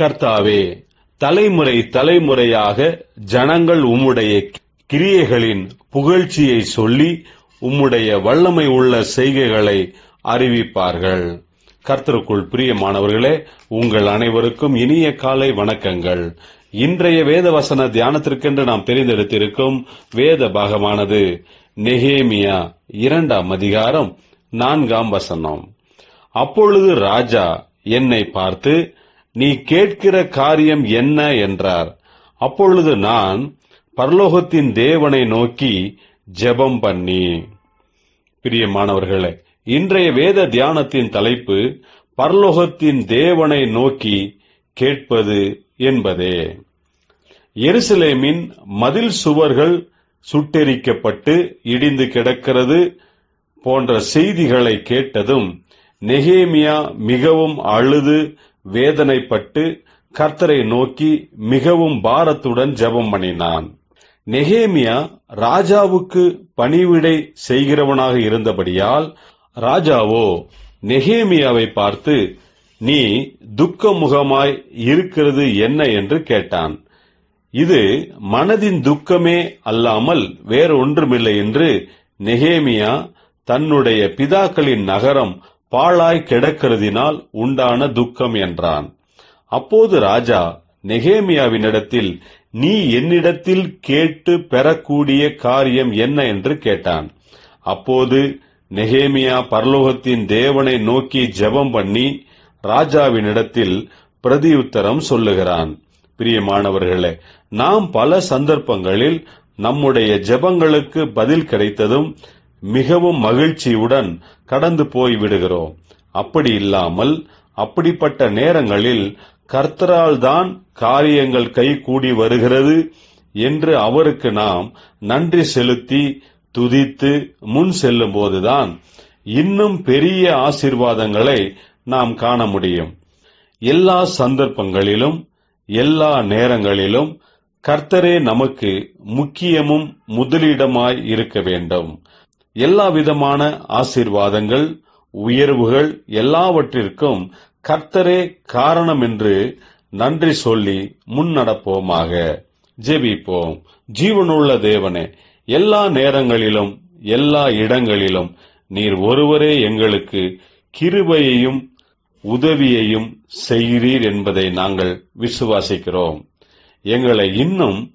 கர்த்தாவே தலைமுறை தலைமுறையாக ஜனங்கள் உம்முடைய கிரியைகளின் புகழ்ச்சியை சொல்லி உம்முடைய வல்லமை உள்ள செய்கைகளை அறிவிப்பார்கள். கர்த்தருக்குள் பிரியமானவர்களே உங்கள் அனைவருக்கும் இனிய காலை வணக்கங்கள். இன்றைய வேத வசன தியானத்திற்கென்று நாம் தெரிந்தெடுத்திருக்கும் வேத பாகமானது நெகேமியா இரண்டாம் அதிகாரம் நான்காம் வசனம். அப்பொழுது ராஜா என்னை பார்த்து நீ கேட்கிற காரியம் என்ன என்றார். அப்பொழுது நான் பரலோகத்தின் தேவனை நோக்கி ஜெபம் பண்ணி. பிரியமானவர்களே இன்றைய வேத தியானத்தின் தலைப்பு பரலோகத்தின் தேவனை நோக்கி கேட்பது என்பதே. எருசலேமின் மதில் சுவர்கள் சுட்டெரிக்கப்பட்டு இடிந்து கிடக்கிறது போன்ற செய்திகளை கேட்டதும் நெகேமியா மிகவும் அழுது வேதனைப்பட்டு கர்த்தரை நோக்கி மிகவும் பாரத்துடன் ஜெபம் பண்ணினான். நெகேமியா ராஜாவுக்கு பணிவிடை செய்கிறவனாக இருந்தபடியால் ராஜாவோ நெகேமியாவை பார்த்து நீ துக்கமுகமாய் இருக்கிறது என்ன? என்று கேட்டான். இது மனதின் துக்கமே அல்லாமல் வேறொன்றுமில்லை என்று நெகேமியா தன்னுடைய பிதாக்களின் நகரம் பாழாய் கிடக்கிறதினால் உண்டான துக்கம் என்றான். அப்போது ராஜா நெகேமியாவினிடத்தில் நீ என்னிடத்தில் கேட்டு பெறக்கூடிய காரியம் என்ன? என்று கேட்டான். அப்போது நெகேமியா பரலோகத்தின் தேவனை நோக்கி ஜெபம் பண்ணி ராஜாவினிடத்தில் பிரதியுத்தரம் சொல்லுகிறான். பிரியமானவர்களே நாம் பல சந்தர்ப்பங்களில் நம்முடைய ஜெபங்களுக்கு பதில் கிடைத்ததும் மிகவும் மகிழ்ச்சியுடன் கடந்து போய் விடுகிறோம். அப்படி இல்லாமல் அப்படிப்பட்ட நேரங்களில் கர்த்தரால் தான் காரியங்கள் கைகூடி வருகிறது என்று அவருக்கு நாம் நன்றி செலுத்தி துதித்து முன் செல்லும் போதுதான் இன்னும் பெரிய ஆசிர்வாதங்களை நாம் காண முடியும். எல்லா சந்தர்ப்பங்களிலும் எல்லா நேரங்களிலும் கர்த்தரே நமக்கு முக்கியமும் முதலிடமாய் இருக்க வேண்டும். எல்லா விதமான ஆசீர்வாதங்கள் உயர்வுகள் எல்லாவற்றிற்கும் கர்த்தரே காரணம் என்று நன்றி சொல்லி முன்னடப்போமாக. ஜெபிப்போம். ஜீவனுள்ள தேவனே எல்லா நேரங்களிலும் எல்லா இடங்களிலும் நீர் ஒருவரே எங்களுக்கு கிருபையையும் உதவியையும் செய்கிறீர் என்பதை நாங்கள் விசுவாசிக்கிறோம். எங்களை இன்னும்